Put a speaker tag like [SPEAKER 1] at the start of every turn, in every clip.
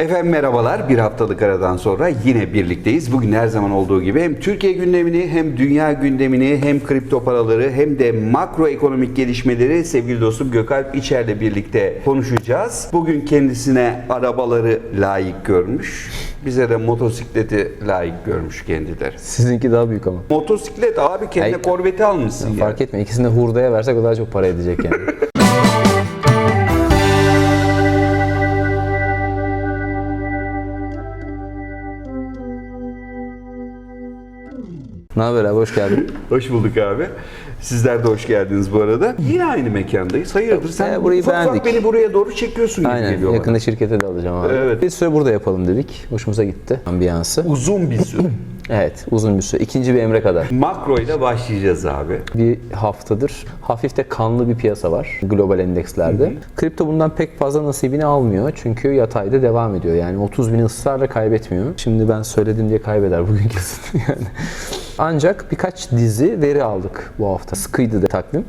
[SPEAKER 1] Efendim merhabalar. Bir haftalık aradan sonra yine birlikteyiz. Bugün her zaman olduğu gibi hem Türkiye gündemini hem dünya gündemini hem kripto paraları hem de makroekonomik gelişmeleri sevgili dostum Gökalp İçer'le birlikte konuşacağız. Bugün kendisine arabaları layık görmüş. Bize de motosikleti layık görmüş kendileri.
[SPEAKER 2] Sizinki daha büyük ama.
[SPEAKER 1] Motosiklet abi kendine
[SPEAKER 2] Ay-
[SPEAKER 1] korveti almışsın ya.
[SPEAKER 2] Fark etme ikisini de hurdaya versek o daha çok para edecek yani. ne haber abi hoş geldin.
[SPEAKER 1] Hoş bulduk abi. Sizler de hoş geldiniz bu arada. Yine aynı mekandayız. Hayırdır sen
[SPEAKER 2] Ee, burayı
[SPEAKER 1] ufak ufak
[SPEAKER 2] beğendik.
[SPEAKER 1] beni buraya doğru çekiyorsun gibi
[SPEAKER 2] Aynen
[SPEAKER 1] geliyor bana.
[SPEAKER 2] yakında şirkete de alacağım abi.
[SPEAKER 1] Evet.
[SPEAKER 2] Bir süre burada yapalım dedik. Hoşumuza gitti ambiyansı.
[SPEAKER 1] Uzun bir süre.
[SPEAKER 2] Evet uzun bir süre. İkinci bir emre kadar.
[SPEAKER 1] Makro ile başlayacağız abi.
[SPEAKER 2] Bir haftadır hafif de kanlı bir piyasa var global endekslerde. Kripto bundan pek fazla nasibini almıyor çünkü yatayda devam ediyor. Yani 30 bin ısrarla kaybetmiyor. Şimdi ben söyledim diye kaybeder bugün kesin yani. Ancak birkaç dizi veri aldık bu hafta. Sıkıydı da takvim.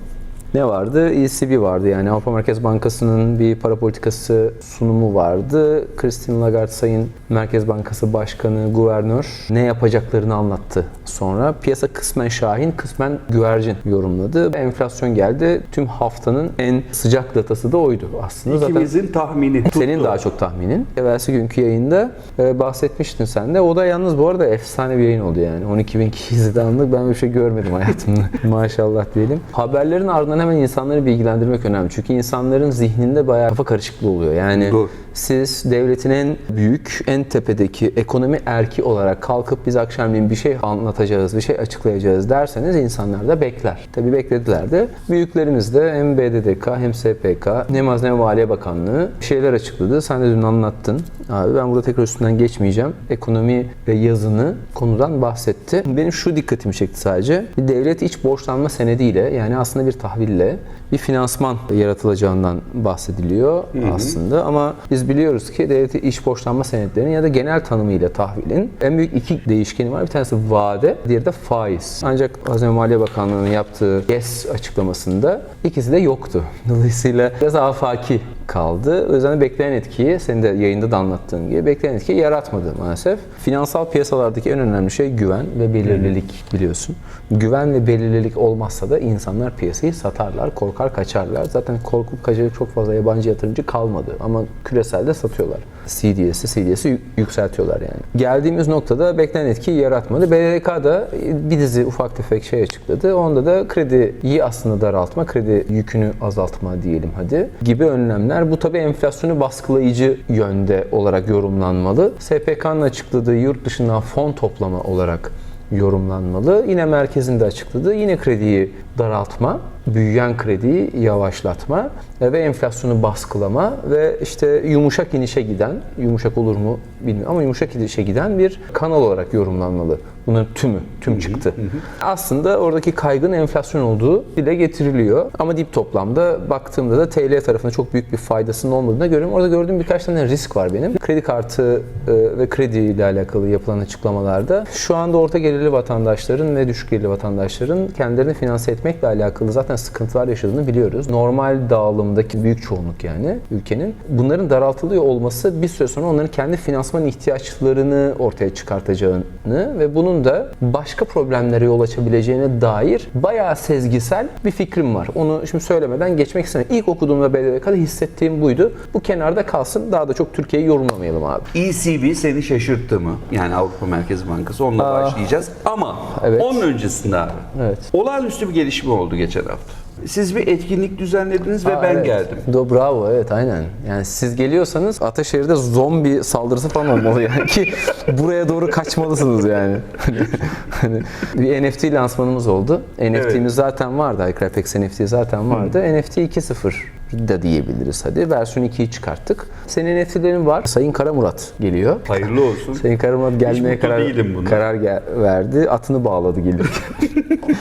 [SPEAKER 2] Ne vardı? ECB vardı yani Avrupa Merkez Bankası'nın bir para politikası sunumu vardı. Christine Lagarde Sayın Merkez Bankası Başkanı, Guvernör ne yapacaklarını anlattı. Sonra piyasa kısmen şahin, kısmen güvercin yorumladı. Enflasyon geldi. Tüm haftanın en sıcak datası da oydu aslında. Zaten
[SPEAKER 1] İkimizin tahmini tuttu.
[SPEAKER 2] senin daha çok tahminin. Evvelsi günkü yayında e, bahsetmiştin sen de. O da yalnız bu arada efsane bir yayın oldu yani. 12 bin kişi izledi anlık. Ben bir şey görmedim hayatımda. Maşallah diyelim. Haberlerin ardından hemen insanları bilgilendirmek önemli. Çünkü insanların zihninde bayağı kafa karışıklığı oluyor. Yani
[SPEAKER 1] Doğru.
[SPEAKER 2] Siz devletin en büyük, en tepedeki ekonomi erki olarak kalkıp biz akşamleyin bir şey anlatacağız, bir şey açıklayacağız derseniz insanlar da bekler. Tabii beklediler de. Büyüklerimiz de hem BDDK hem SPK hem Hazine ve Maliye Bakanlığı bir şeyler açıkladı. Sen de dün anlattın. Abi ben burada tekrar üstünden geçmeyeceğim. Ekonomi ve yazını konudan bahsetti. Benim şu dikkatimi çekti sadece. Bir devlet iç borçlanma senediyle yani aslında bir tahville bir finansman yaratılacağından bahsediliyor aslında ama biz biliyoruz ki devletin iç borçlanma senetlerinin ya da genel tanımıyla tahvilin en büyük iki değişkeni var. Bir tanesi vade, diğeri de faiz. Ancak Hazine Maliye Bakanlığı'nın yaptığı GES açıklamasında ikisi de yoktu. Dolayısıyla biraz afaki kaldı. O yüzden de beklenen etkiyi, senin de yayında da anlattığın gibi beklenen etkiyi yaratmadı maalesef. Finansal piyasalardaki en önemli şey güven ve belirlilik biliyorsun. Güven ve belirlilik olmazsa da insanlar piyasayı satarlar, korkar kaçarlar. Zaten korkup kaçacak çok fazla yabancı yatırımcı kalmadı ama küreselde satıyorlar. CDS'i, CDS'i yü- yükseltiyorlar yani. Geldiğimiz noktada beklenen etkiyi yaratmadı. BDDK da bir dizi ufak tefek şey açıkladı. Onda da krediyi aslında daraltma, kredi yükünü azaltma diyelim hadi gibi önlemler. Bu tabii enflasyonu baskılayıcı yönde olarak yorumlanmalı. SPK'nın açıkladığı yurt dışından fon toplama olarak yorumlanmalı. Yine merkezinde açıkladığı yine krediyi daraltma, büyüyen krediyi yavaşlatma ve enflasyonu baskılama ve işte yumuşak inişe giden, yumuşak olur mu bilmiyorum ama yumuşak inişe giden bir kanal olarak yorumlanmalı. Bunların tümü, tüm çıktı. Aslında oradaki kaygın enflasyon olduğu dile getiriliyor. Ama dip toplamda baktığımda da TL tarafında çok büyük bir faydasının olmadığını görüyorum. Orada gördüğüm birkaç tane risk var benim. Kredi kartı e, ve kredi ile alakalı yapılan açıklamalarda şu anda orta gelirli vatandaşların ve düşük gelirli vatandaşların kendilerini finanse etmekle alakalı zaten sıkıntılar yaşadığını biliyoruz. Normal dağılımdaki büyük çoğunluk yani ülkenin bunların daraltılıyor olması bir süre sonra onların kendi finansman ihtiyaçlarını ortaya çıkartacağını ve bunun da başka problemlere yol açabileceğine dair bayağı sezgisel bir fikrim var. Onu şimdi söylemeden geçmek istemiyorum. İlk okuduğumda BDDK'da hissettiğim buydu. Bu kenarda kalsın. Daha da çok Türkiye'yi yorumlamayalım abi.
[SPEAKER 1] ECB seni şaşırttı mı? Yani Avrupa Merkez Bankası onunla başlayacağız. Ama
[SPEAKER 2] Evet.
[SPEAKER 1] onun öncesinde abi.
[SPEAKER 2] Evet.
[SPEAKER 1] Olağanüstü bir gelişme oldu geçen hafta. Siz bir etkinlik düzenlediniz ve
[SPEAKER 2] Aa,
[SPEAKER 1] ben
[SPEAKER 2] evet.
[SPEAKER 1] geldim.
[SPEAKER 2] Do bravo evet aynen. Yani siz geliyorsanız Ataşehir'de zombi saldırısı falan olmalı yani ki buraya doğru kaçmalısınız yani. Hani- bir NFT lansmanımız oldu. NFT'miz zaten vardı. iCrypex NFT zaten vardı. NFT 2.0 da diyebiliriz hadi. Versiyon 2'yi çıkarttık. Senin NFT'lerin var. Sayın Kara Murat geliyor.
[SPEAKER 1] Hayırlı olsun.
[SPEAKER 2] Sayın Kara Murat gelmeye karar, karar verdi. Atını bağladı gelirken.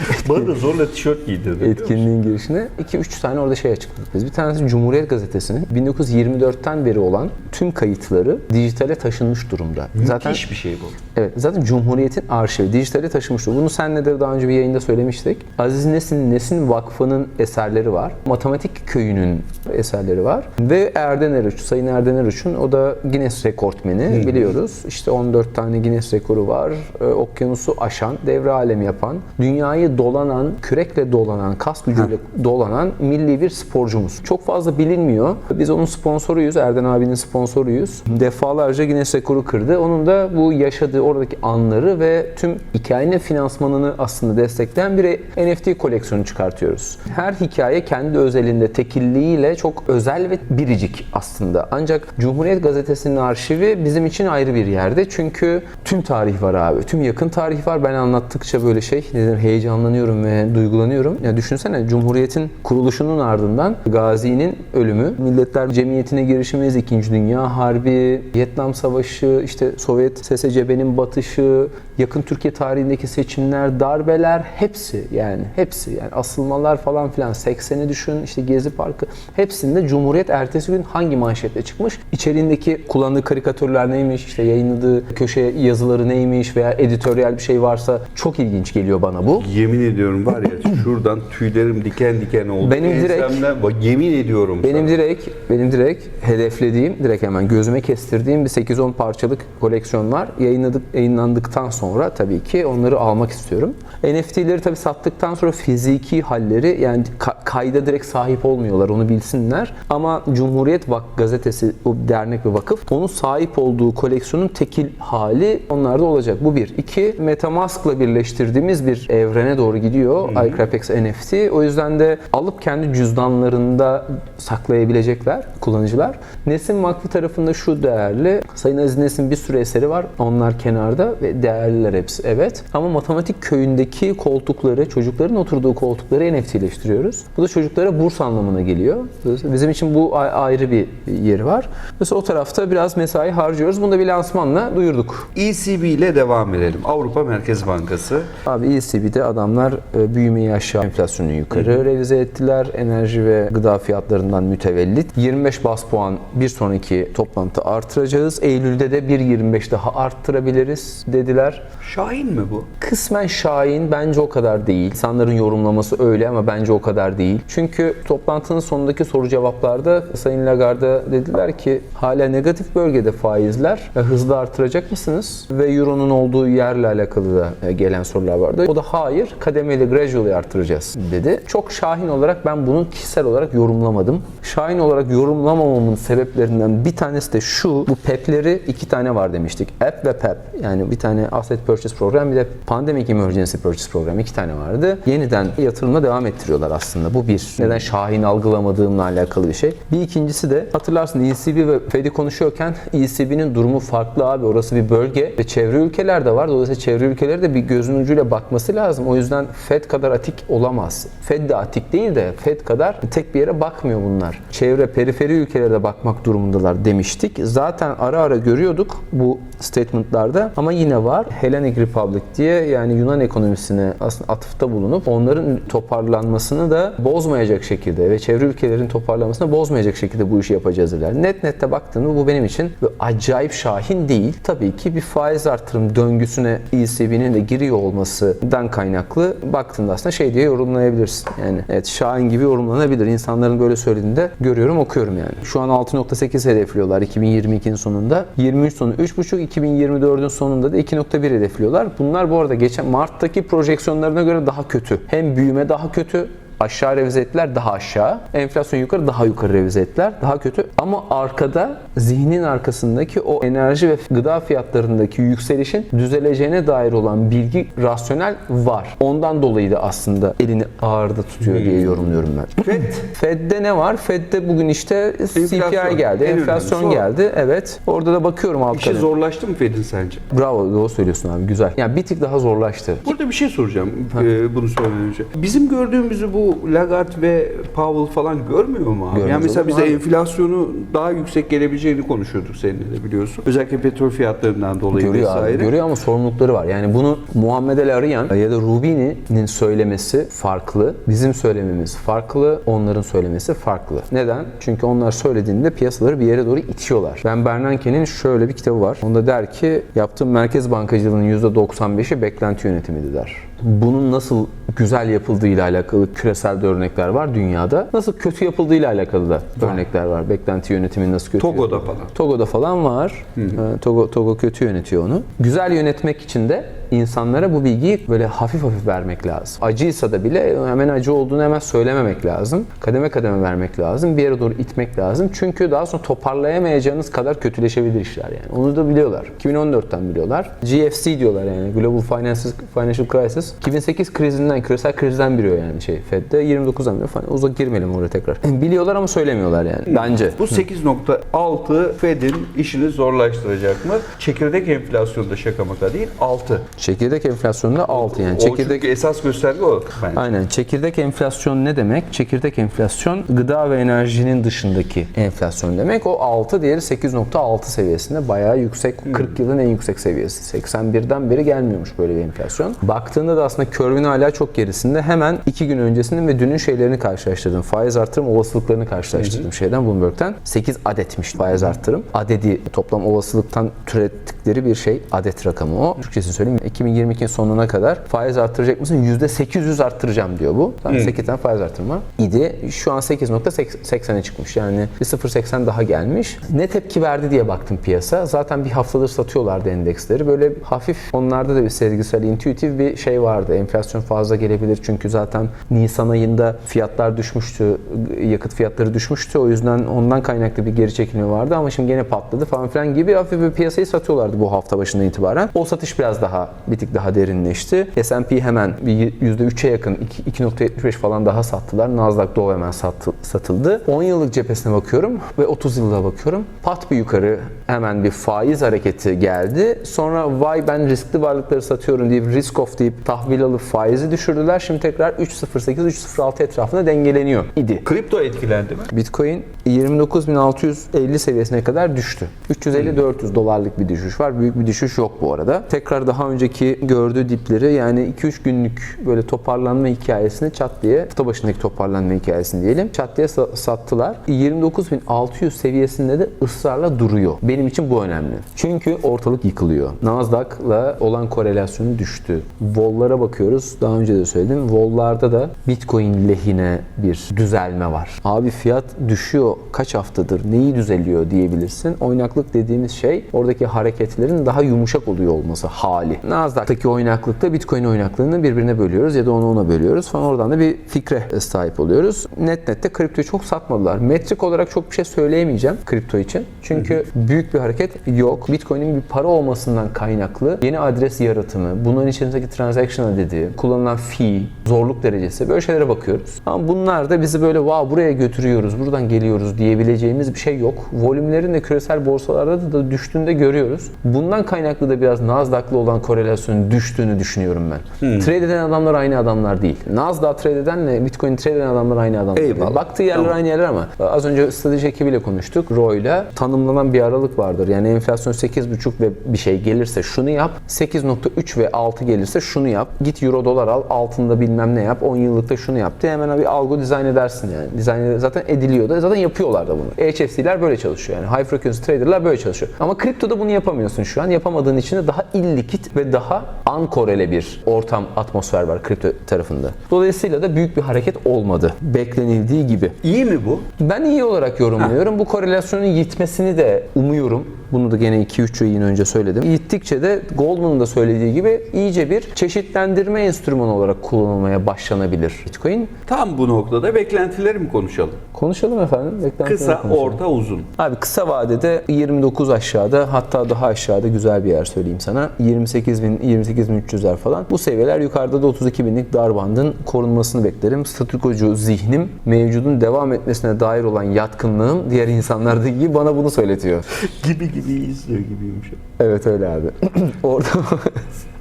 [SPEAKER 1] Bana da zorla tişört giydirdi.
[SPEAKER 2] etkinliğin girişine 2-3 tane orada şey açıkladık biz. Bir tanesi Cumhuriyet Gazetesi'nin 1924'ten beri olan tüm kayıtları dijitale taşınmış durumda. Zaten
[SPEAKER 1] Müthiş bir şey bu.
[SPEAKER 2] evet zaten Cumhuriyet'in arşivi dijitale taşınmış durumda. Bunu senle de daha önce bir yayında söylemiştik. Aziz Nesin Nesin Vakfı'nın eserleri var. Matematik Köyü'nün eserleri var. Ve Erden Eruç, Sayın Erden Eruç'un o da Guinness rekortmeni biliyoruz. İşte 14 tane Guinness rekoru var. Ee, okyanusu aşan, devre alemi yapan, dünyayı dolanan, kürekle dolanan, kas gücüyle dolanan milli bir sporcumuz. Çok fazla bilinmiyor. Biz onun sponsoruyuz, Erden abinin sponsoruyuz. Defalarca Guinness rekoru kırdı. Onun da bu yaşadığı oradaki anları ve tüm hikayenin finansmanını aslında destekleyen bir NFT koleksiyonu çıkartıyoruz. Her hikaye kendi özelinde tekilliğiyle çok özel ve biricik aslında. Ancak Cumhuriyet Gazetesi'nin arşivi bizim için ayrı bir yerde. Çünkü tüm tarih var abi. Tüm yakın tarih var. Ben anlattıkça böyle şey nedir heyecanlanıyorum ve duygulanıyorum. Ya düşünsene Cumhuriyet'in kuruluşunun ardından Gazi'nin ölümü, Milletler Cemiyeti'ne girişimiz, 2. Dünya Harbi, Vietnam Savaşı, işte Sovyet SSCB'nin batışı, yakın Türkiye tarihindeki seçimler, darbeler hepsi yani hepsi yani asılmalar falan filan 80'i düşün işte Gezi Parkı hepsinde Cumhuriyet ertesi gün hangi manşetle çıkmış? İçeriğindeki kullandığı karikatürler neymiş? işte yayınladığı köşe yazıları neymiş veya editoryal bir şey varsa çok ilginç geliyor bana bu.
[SPEAKER 1] Yemin ediyorum var ya şuradan tüylerim diken diken oldu.
[SPEAKER 2] Benim direkt-
[SPEAKER 1] Ensemden- bak yemin ediyorum
[SPEAKER 2] Benim
[SPEAKER 1] sana.
[SPEAKER 2] direkt benim direkt hedeflediğim, direkt hemen gözüme kestirdiğim bir 8-10 parçalık koleksiyon var. Yayınladık, yayınlandıktan sonra tabii ki onları almak istiyorum. NFT'leri tabii sattıktan sonra fiziki halleri yani ka- kayda direkt sahip olmuyorlar onu bilsinler. Ama Cumhuriyet Vak gazetesi, o dernek ve vakıf onun sahip olduğu koleksiyonun tekil hali onlarda olacak. Bu bir. İki, Metamask'la birleştirdiğimiz bir evrene doğru gidiyor. iCrapex NFT. O yüzden de alıp kendi cüzdanlarında saklayabilecekler kullanıcılar. Nesin Vakfı tarafında şu değerli. Sayın Aziz Nesin bir sürü eseri var. Onlar kenarda ve değerliler hepsi. Evet. Ama matematik köyündeki koltukları, çocukların oturduğu koltukları NFT'leştiriyoruz. Bu da çocuklara burs anlamına geliyor. Bizim için bu ayrı bir yeri var. Mesela o tarafta biraz mesai harcıyoruz. Bunu da bir lansmanla duyurduk.
[SPEAKER 1] ECB ile devam edelim. Avrupa Merkez Bankası.
[SPEAKER 2] Abi ECB'de adamlar e, büyümeyi aşağı, enflasyonu yukarı revize ettiler. Enerji ve gıda fiyatlarından mütevellit. 25 bas puan bir sonraki toplantı artıracağız. Eylül'de de 1.25 daha arttırabiliriz dediler.
[SPEAKER 1] Şahin mi bu?
[SPEAKER 2] Kısmen şahin bence o kadar değil. İnsanların yorumlaması öyle ama bence o kadar değil. Çünkü toplantının sonundaki soru cevaplarda Sayın Lagarde dediler ki hala negatif bölgede faizler e, hızlı artıracak mısınız? Ve Euro'nun olduğu yerle alakalı da e, gelen sorular vardı. O da hayır kademeli gradually artıracağız dedi. Çok şahin olarak ben bunu kişisel olarak yorumlamadım. Şahin olarak yorumlamamamın sebeplerinden bir tanesi de şu. Bu PEP'leri iki tane var demiştik. App ve PEP. Yani bir tane Asset Purchase Program bir de Pandemic Emergency Purchase Program. iki tane vardı. Yeniden yatırımla devam ettiriyorlar aslında. Bu bir. Neden Şahin algılamadığımla alakalı bir şey. Bir ikincisi de hatırlarsın ECB ve Fed'i konuşuyorken ECB'nin durumu farklı abi. Orası bir bölge ve çevre ülkeler de var. Dolayısıyla çevre ülkeleri de bir gözün ucuyla bakması lazım. O yüzden Fed kadar atik olamaz. Fed de atik değil de Fed kadar tek bir yere bakmıyor bunlar. Çevre, periferi ülkelere bakmak durumundalar demiştik. Zaten ara ara görüyorduk bu statementlarda ama yine var. Hellenic Republic diye yani Yunan ekonomisine aslında atıfta bulunup onların toparlanmasını da bozmayacak şekilde ve çevre ülkelerin toparlanmasını bozmayacak şekilde bu işi yapacağız dediler. Net nette baktığımda bu benim için acayip şahin değil. Tabii ki bir faiz artırım döngüsüne ECB'nin de giriyor olmasından kaynaklı baktığında aslında şey diye yorumlayabilirsin. Yani evet şahin gibi yorumlanabilir. İnsanların böyle söylediğinde görüyorum okuyorum yani. Şu an 6.8 hedefliyorlar 2022'nin sonunda. 23 sonu 3.5, 2024'ün sonunda da 2.1 hedefliyorlar. Bunlar bu arada geçen Mart'taki projeksiyonlarına göre daha kötü. Hem büyüme daha kötü Aşağı revize ettiler daha aşağı. Enflasyon yukarı daha yukarı revize ettiler daha kötü. Ama arkada zihnin arkasındaki o enerji ve gıda fiyatlarındaki yükselişin düzeleceğine dair olan bilgi rasyonel var. Ondan dolayı da aslında elini ağırda tutuyor diye yorumluyorum ben.
[SPEAKER 1] FED.
[SPEAKER 2] Fed'de ne var? Fed'de bugün işte CPI geldi,
[SPEAKER 1] En
[SPEAKER 2] enflasyon
[SPEAKER 1] önemlisi o.
[SPEAKER 2] geldi. Evet. Orada da bakıyorum alt
[SPEAKER 1] İşi zorlaştı mı Fed'in sence?
[SPEAKER 2] Bravo, doğru söylüyorsun abi. Güzel. Yani bir tık daha zorlaştı.
[SPEAKER 1] Burada bir şey soracağım e, bunu söylemeden önce. Bizim gördüğümüzü bu Lagarde ve Powell falan görmüyor mu abi?
[SPEAKER 2] Görmez
[SPEAKER 1] yani mesela
[SPEAKER 2] olur
[SPEAKER 1] biz
[SPEAKER 2] mu abi?
[SPEAKER 1] enflasyonu daha yüksek gelebileceğini konuşuyorduk seninle de biliyorsun. Özellikle petrol fiyatlarından dolayı
[SPEAKER 2] Görüyor
[SPEAKER 1] vesaire.
[SPEAKER 2] abi, görüyor ama sorumlulukları var. Yani bunu Muhammed El Arayan ya da Rubini'nin söylemesi farklı, bizim söylememiz farklı, onların söylemesi farklı. Neden? Çünkü onlar söylediğinde piyasaları bir yere doğru itiyorlar. Ben Bernanke'nin şöyle bir kitabı var. Onda der ki yaptığım merkez bankacılığının %95'i beklenti yönetimidir der. Bunun nasıl güzel yapıldığıyla alakalı küresel de örnekler var dünyada. Nasıl kötü yapıldığıyla alakalı da örnekler var. Beklenti yönetimin nasıl kötü
[SPEAKER 1] Togo'da
[SPEAKER 2] yapıldığı.
[SPEAKER 1] falan.
[SPEAKER 2] Togo'da falan var. Ee, Togo, Togo kötü yönetiyor onu. Güzel yönetmek için de insanlara bu bilgiyi böyle hafif hafif vermek lazım. Acıysa da bile hemen acı olduğunu hemen söylememek lazım. Kademe kademe vermek lazım. Bir yere doğru itmek lazım. Çünkü daha sonra toparlayamayacağınız kadar kötüleşebilir işler yani. Onu da biliyorlar. 2014'ten biliyorlar. GFC diyorlar yani. Global Financial, Financial Crisis. 2008 krizinden, küresel krizden biliyor yani şey Fed'de. 29'dan biliyor falan. Uzak girmeyelim oraya tekrar. Biliyorlar ama söylemiyorlar yani. Bence.
[SPEAKER 1] Bu 8.6 Fed'in işini zorlaştıracak mı? Çekirdek enflasyonda şaka maka değil 6.
[SPEAKER 2] Çekirdek enflasyonunda 6 yani.
[SPEAKER 1] O
[SPEAKER 2] Çekirdek
[SPEAKER 1] esas gösterge o bence.
[SPEAKER 2] Aynen. Çekirdek enflasyon ne demek? Çekirdek enflasyon gıda ve enerjinin dışındaki enflasyon demek. O 6 diğeri 8.6 seviyesinde bayağı yüksek. 40 yılın en yüksek seviyesi. 81'den beri gelmiyormuş böyle bir enflasyon. Baktığında da aslında körvün hala çok gerisinde. Hemen 2 gün öncesinin ve dünün şeylerini karşılaştırdım. Faiz artırım olasılıklarını karşılaştırdım şeyden Bloomberg'ten. 8 adetmiş faiz artırım. Adedi toplam olasılıktan türettikleri bir şey. Adet rakamı o. Türkçesini söyleyeyim. 2022'nin sonuna kadar faiz artıracak mısın? %800 arttıracağım diyor bu. Tamam, 8 tane faiz artırma idi. Şu an 8.80'e çıkmış. Yani bir 0.80 daha gelmiş. Ne tepki verdi diye baktım piyasa. Zaten bir haftadır satıyorlardı endeksleri. Böyle hafif onlarda da bir sezgisel, intuitif bir şey vardı. Enflasyon fazla gelebilir çünkü zaten Nisan ayında fiyatlar düşmüştü. Yakıt fiyatları düşmüştü. O yüzden ondan kaynaklı bir geri çekilme vardı ama şimdi gene patladı falan filan gibi hafif bir piyasayı satıyorlardı bu hafta başından itibaren. O satış biraz daha bir tık daha derinleşti. S&P hemen bir %3'e yakın iki- 2.75 falan daha sattılar. Nasdaq Dow hemen sattı- satıldı. 10 yıllık cephesine bakıyorum ve 30 yıllığa bakıyorum. Pat bir yukarı hemen bir faiz hareketi geldi. Sonra vay ben riskli varlıkları satıyorum deyip risk off deyip tahvil alıp faizi düşürdüler. Şimdi tekrar 3.08-3.06 etrafında dengeleniyor idi.
[SPEAKER 1] Kripto etkilendi mi?
[SPEAKER 2] Bitcoin 29.650 seviyesine kadar düştü. 350-400 dolarlık bir düşüş var. Büyük bir düşüş yok bu arada. Tekrar daha önceki gördüğü dipleri yani 2-3 günlük böyle toparlanma hikayesini çat diye, hafta başındaki toparlanma hikayesini diyelim, çat diye sa- sattılar. 29.600 seviyesinde de ısrarla duruyor. Benim için bu önemli. Çünkü ortalık yıkılıyor. Nasdaq'la olan korelasyonu düştü. Vol'lara bakıyoruz. Daha önce de söyledim. Vol'larda da Bitcoin lehine bir düzelme var. Abi fiyat düşüyor. Kaç haftadır? Neyi düzeliyor diyebilirsin. Oynaklık dediğimiz şey oradaki hareketlerin daha yumuşak oluyor olması hali. Nasdaq'taki oynaklıkta Bitcoin oynaklığını birbirine bölüyoruz ya da onu ona bölüyoruz falan. Oradan da bir fikre sahip oluyoruz. Net nette kriptoyu çok satmadılar. Metrik olarak çok bir şey söyleyemeyeceğim kripto için. Çünkü büyük bir hareket yok. Bitcoin'in bir para olmasından kaynaklı yeni adres yaratımı, bunların içerisindeki transaction adedi, kullanılan fee, zorluk derecesi böyle şeylere bakıyoruz. Ama bunlar da bizi böyle wow buraya götürüyoruz, buradan geliyoruz diyebileceğimiz bir şey yok. Volümlerin de küresel borsalarda da düştüğünde görüyoruz. Bundan kaynaklı da biraz Nasdaq'lı olan korelasyonun düştüğünü düşünüyorum ben. Trade eden adamlar aynı adamlar değil. Nasdaq trade edenle Bitcoin trade eden adamlar aynı adamlar değil.
[SPEAKER 1] Eyvallah.
[SPEAKER 2] Baktığı yerler aynı yerler ama az önce strateji ekibiyle konuştuk. Roy'la tanımlanan bir aralık vardır. Yani enflasyon 8,5 ve bir şey gelirse şunu yap. 8.3 ve 6 gelirse şunu yap. Git euro dolar al. Altında bilmem ne yap. 10 yıllıkta şunu yap diye hemen bir algo dizayn edersin yani. Dizayn zaten ediliyor da zaten yapıyorlar da bunu. HFC'ler böyle çalışıyor yani. High frequency trader'lar böyle çalışıyor. Ama kriptoda bunu yapamıyorsun şu an. Yapamadığın için de daha illikit ve daha ankorele bir ortam, atmosfer var kripto tarafında. Dolayısıyla da büyük bir hareket olmadı. Beklenildiği gibi.
[SPEAKER 1] İyi mi bu?
[SPEAKER 2] Ben iyi olarak yorumluyorum. Bu korelasyonun yitmesini de umuyorum. Bunu da gene 2-3 yayın önce söyledim. Gittikçe de Goldman'ın da söylediği gibi iyice bir çeşitlendirme enstrümanı olarak kullanılmaya başlanabilir Bitcoin.
[SPEAKER 1] Tam bu noktada beklentileri mi konuşalım?
[SPEAKER 2] Konuşalım efendim. Beklentileri
[SPEAKER 1] Kısa,
[SPEAKER 2] konuşalım.
[SPEAKER 1] orta, uzun.
[SPEAKER 2] Abi kısa vadede 29 aşağıda hatta daha aşağıda güzel bir yer söyleyeyim sana. 28 bin, 28 bin 300'ler falan. Bu seviyeler yukarıda da 32 binlik dar bandın korunmasını beklerim. Statükocu zihnim mevcudun devam etmesine dair olan yatkınlığım diğer insanlarda gibi bana bunu söyletiyor.
[SPEAKER 1] Gibi gibi izliyor gibiymiş.
[SPEAKER 2] Evet öyle abi. Orada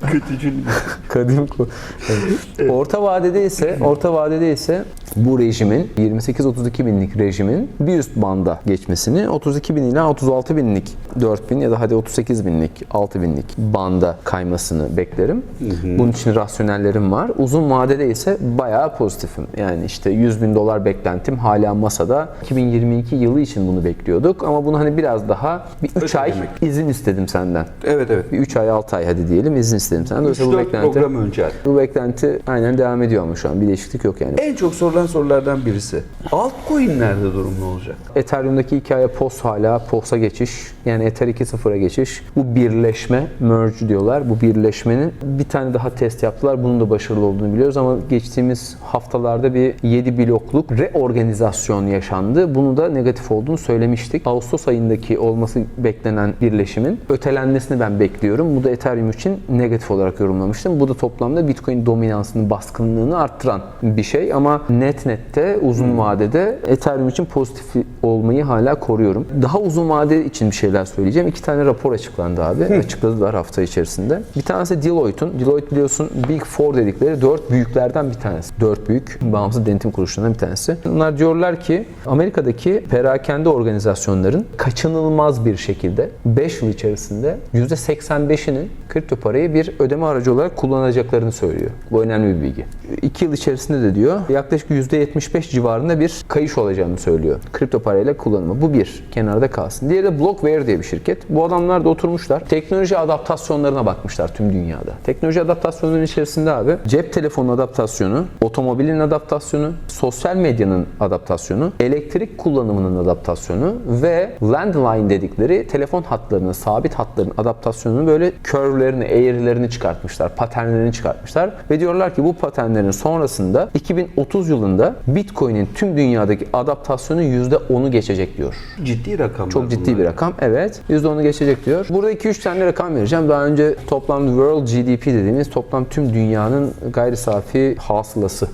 [SPEAKER 1] Kötücül.
[SPEAKER 2] kadim Evet. Orta vadede ise orta vadede ise bu rejimin 28-32 binlik rejimin bir üst banda geçmesini 32 bin ila 36 binlik 4 bin ya da hadi 38 binlik 6 binlik banda kaymasını beklerim. Bunun için rasyonellerim var. Uzun vadede ise bayağı pozitifim. Yani işte 100 bin dolar beklentim hala masada. 2022 yılı için bunu bekliyorduk ama bunu hani biraz daha bir 3 3 ay
[SPEAKER 1] demek.
[SPEAKER 2] izin istedim senden.
[SPEAKER 1] Evet evet.
[SPEAKER 2] Bir 3 ay 6 ay hadi diyelim izin istedim senden. Dolayısıyla bu
[SPEAKER 1] 3-4
[SPEAKER 2] beklenti,
[SPEAKER 1] program önce.
[SPEAKER 2] bu beklenti aynen devam ediyor ama şu an bir değişiklik yok yani.
[SPEAKER 1] En çok sorulan sorulardan birisi. Altcoin'lerde durum ne olacak?
[SPEAKER 2] Ethereum'daki hikaye POS hala POS'a geçiş. Yani Ether 2.0'a geçiş. Bu birleşme, merge diyorlar. Bu birleşmenin bir tane daha test yaptılar. Bunun da başarılı olduğunu biliyoruz ama geçtiğimiz haftalarda bir 7 blokluk reorganizasyon yaşandı. Bunu da negatif olduğunu söylemiştik. Ağustos ayındaki olması beklenen birleşimin ötelenmesini ben bekliyorum. Bu da Ethereum için negatif olarak yorumlamıştım. Bu da toplamda Bitcoin dominansını, baskınlığını arttıran bir şey ama net nette uzun vadede Ethereum için pozitif olmayı hala koruyorum. Daha uzun vade için bir şeyler söyleyeceğim. İki tane rapor açıklandı abi. Açıkladılar hafta içerisinde. Bir tanesi Deloitte'un. Deloitte biliyorsun Big Four dedikleri dört büyüklerden bir tanesi. Dört büyük bağımsız denetim kuruluşlarından bir tanesi. Bunlar diyorlar ki Amerika'daki perakende organizasyonların kaçınılmaz bir şekilde 5 yıl içerisinde %85'inin kripto parayı bir ödeme aracı olarak kullanacaklarını söylüyor. Bu önemli bir bilgi. 2 yıl içerisinde de diyor yaklaşık %75 civarında bir kayış olacağını söylüyor. Kripto parayla kullanımı. Bu bir. Kenarda kalsın. Diğeri de Blockware diye bir şirket. Bu adamlar da oturmuşlar. Teknoloji adaptasyonlarına bakmışlar tüm dünyada. Teknoloji adaptasyonlarının içerisinde abi cep telefonu adaptasyonu, otomobilin adaptasyonu, sosyal medyanın adaptasyonu, elektrik kullanımının adaptasyonu ve landline dedikleri telefon hatlarının, sabit hatların adaptasyonunu böyle curve'lerini, eğrilerini çıkartmışlar, paternlerini çıkartmışlar ve diyorlar ki bu paternlerin sonrasında 2030 yılında Bitcoin'in tüm dünyadaki adaptasyonu %10'u geçecek diyor.
[SPEAKER 1] Ciddi rakamlar
[SPEAKER 2] Çok ciddi bir rakam. Evet. %10'u geçecek diyor. Burada 2-3 tane rakam vereceğim. Daha önce toplam World GDP dediğimiz toplam tüm dünyanın gayri safi hasılası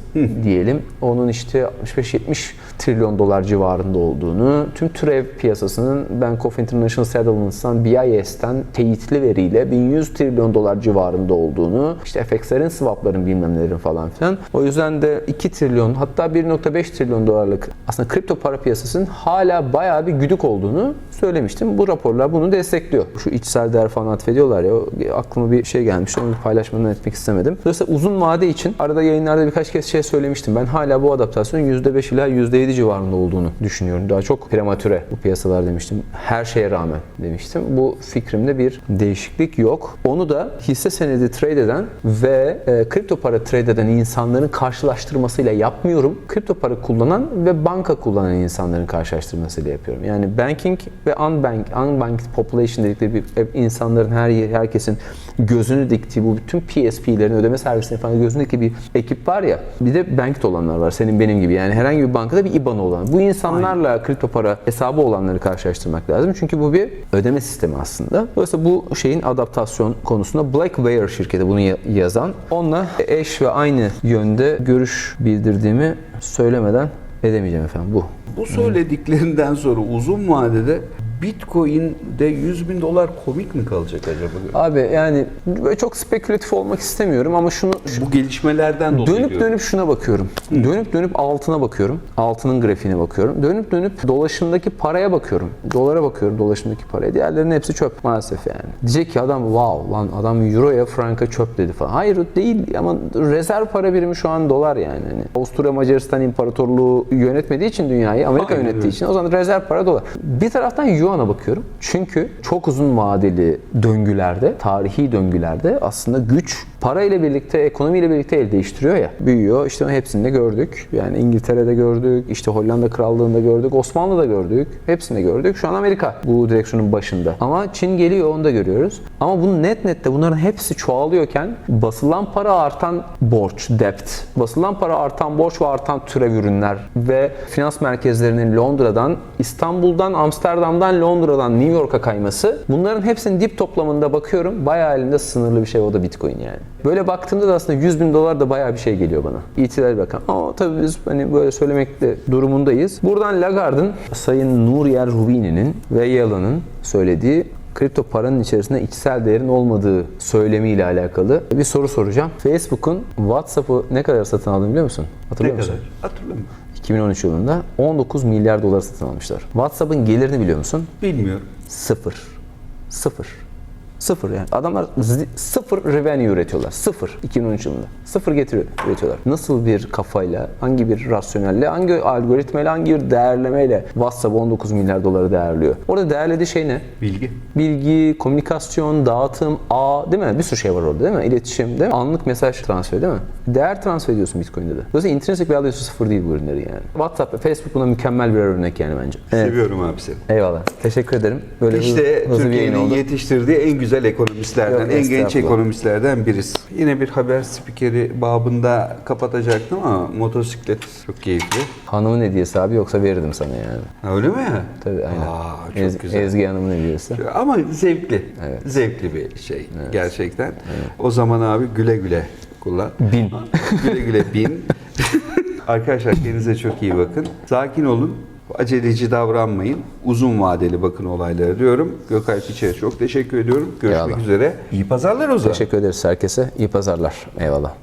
[SPEAKER 2] diyelim. Onun işte 65-70 trilyon dolar civarında olduğunu, tüm türev piyasasının Bank of International Settlements'tan, BIS'ten teyitli veriyle 1100 trilyon dolar civarında olduğunu, işte FX'lerin, swap'ların bilmem nelerin falan filan. O yüzden de 2 trilyon hatta 1.5 trilyon dolarlık aslında kripto para piyasasının hala bayağı bir güdük olduğunu söylemiştim. Bu raporlar bunu destekliyor. Şu içsel değer falan atfediyorlar ya aklıma bir şey gelmişti onu paylaşmadan etmek istemedim. Dolayısıyla uzun vade için arada yayınlarda birkaç kez şey söylemiştim. Ben hala bu adaptasyonun %5 ila %7 civarında olduğunu düşünüyorum. Daha çok prematüre bu piyasalar demiştim. Her şeye rağmen demiştim. Bu fikrimde bir değişiklik yok. Onu da hisse senedi trade eden ve e, kripto para trade eden insanların karşılaştırmasıyla yapmıyorum. Kripto para kullanan ve banka kullanan insanların karşılaştırmasıyla yapıyorum. Yani banking ve unbank, unbanked population dedikleri bir hep insanların her herkesin gözünü diktiği bu bütün PSP'lerin ödeme servisleri falan gözünü diktiği bir ekip var ya. Bir de banked olanlar var senin benim gibi. Yani herhangi bir bankada bir IBAN olan. Bu insanlarla kripto para hesabı olanları karşılaştırmak lazım. Çünkü bu bir ödeme sistemi aslında. Dolayısıyla bu şeyin adaptasyon konusunda Blackware şirketi bunu ya- yazan. Onunla eş ve aynı yönde görüş bildirdiğimi söylemeden edemeyeceğim efendim bu.
[SPEAKER 1] Bu söylediklerinden sonra uzun vadede Bitcoin'de 100 bin dolar komik mi kalacak acaba?
[SPEAKER 2] Abi yani böyle çok spekülatif olmak istemiyorum ama şunu
[SPEAKER 1] Bu gelişmelerden dolayı
[SPEAKER 2] Dönüp
[SPEAKER 1] diyorum.
[SPEAKER 2] dönüp şuna bakıyorum. Dönüp dönüp altına bakıyorum. Altının grafiğine bakıyorum. Dönüp dönüp dolaşımdaki paraya bakıyorum. Dolara bakıyorum dolaşımdaki paraya. Diğerlerinin hepsi çöp maalesef yani. Diyecek ki adam wow lan adam euroya franka çöp dedi falan. Hayır değil ama rezerv para birimi şu an dolar yani. Hani Avusturya Macaristan İmparatorluğu yönetmediği için dünyayı Amerika
[SPEAKER 1] Aynen
[SPEAKER 2] yönettiği için o zaman rezerv para dolar. Bir taraftan Yuan'a bakıyorum. Çünkü çok uzun vadeli döngülerde, tarihi döngülerde aslında güç para ile birlikte, ekonomiyle birlikte el değiştiriyor ya. Büyüyor. İşte hepsini de gördük. Yani İngiltere'de gördük, işte Hollanda Krallığı'nda gördük, Osmanlı'da gördük. Hepsini gördük. Şu an Amerika bu direksiyonun başında. Ama Çin geliyor onu da görüyoruz. Ama bunu net nette bunların hepsi çoğalıyorken basılan para artan borç, debt, basılan para artan borç ve artan türev ürünler ve finans merkezlerinin Londra'dan, İstanbul'dan, Amsterdam'dan, Londra'dan New York'a kayması bunların hepsinin dip toplamında bakıyorum bayağı elinde sınırlı bir şey o da Bitcoin yani. Böyle baktığımda da aslında 100 bin dolar da bayağı bir şey geliyor bana. İtilal bir rakam. Ama tabii biz hani böyle söylemekte durumundayız. Buradan Lagarde'ın Sayın Nuriel Rubini'nin ve Yalın'ın söylediği kripto paranın içerisinde içsel değerin olmadığı söylemiyle alakalı bir soru soracağım. Facebook'un WhatsApp'ı ne kadar satın aldığını biliyor musun? Hatırlıyor
[SPEAKER 1] Ne
[SPEAKER 2] musun?
[SPEAKER 1] kadar? Hatırlamıyorum.
[SPEAKER 2] 2013 yılında 19 milyar dolar satın almışlar. WhatsApp'ın gelirini biliyor musun?
[SPEAKER 1] Bilmiyorum.
[SPEAKER 2] Sıfır. Sıfır. Sıfır yani. Adamlar sıfır revenue üretiyorlar. Sıfır. 2013 yılında. Sıfır getiri üretiyorlar. Nasıl bir kafayla, hangi bir rasyonelle, hangi algoritmayla, hangi bir değerlemeyle WhatsApp 19 milyar doları değerliyor? Orada değerlediği şey ne?
[SPEAKER 1] Bilgi.
[SPEAKER 2] Bilgi, komünikasyon, dağıtım, ağ değil mi? Bir sürü şey var orada değil mi? İletişim değil mi? Anlık mesaj transferi değil mi? Değer transfer ediyorsun Bitcoin'de de. Dolayısıyla intrinsic value'su sıfır değil bu ürünleri yani. WhatsApp ve Facebook buna mükemmel bir örnek yani bence. Evet.
[SPEAKER 1] Seviyorum abi seni.
[SPEAKER 2] Eyvallah. Teşekkür ederim. Böyle
[SPEAKER 1] İşte Türkiye'nin yetiştirdiği en güzel ekonomistlerden,
[SPEAKER 2] Yok,
[SPEAKER 1] en genç ekonomistlerden birisi. Yine bir haber spikeri babında kapatacaktım ama motosiklet çok keyifli.
[SPEAKER 2] Hanımın hediyesi abi yoksa verirdim sana yani.
[SPEAKER 1] Ha, Öyle mi?
[SPEAKER 2] Tabii aynen.
[SPEAKER 1] Aa, çok
[SPEAKER 2] Ez-
[SPEAKER 1] güzel.
[SPEAKER 2] Ezgi Hanım'ın hediyesi.
[SPEAKER 1] Ama zevkli.
[SPEAKER 2] Evet.
[SPEAKER 1] Zevkli bir şey gerçekten. O zaman abi güle güle kullan.
[SPEAKER 2] Bin.
[SPEAKER 1] güle güle bin. Arkadaşlar kendinize çok iyi bakın. Sakin olun. Aceleci davranmayın. Uzun vadeli bakın olaylara diyorum. Gökalp İçer'e çok teşekkür ediyorum. Görüşmek
[SPEAKER 2] Eyvallah.
[SPEAKER 1] üzere. İyi pazarlar o zaman.
[SPEAKER 2] Teşekkür ederiz herkese. İyi pazarlar. Eyvallah.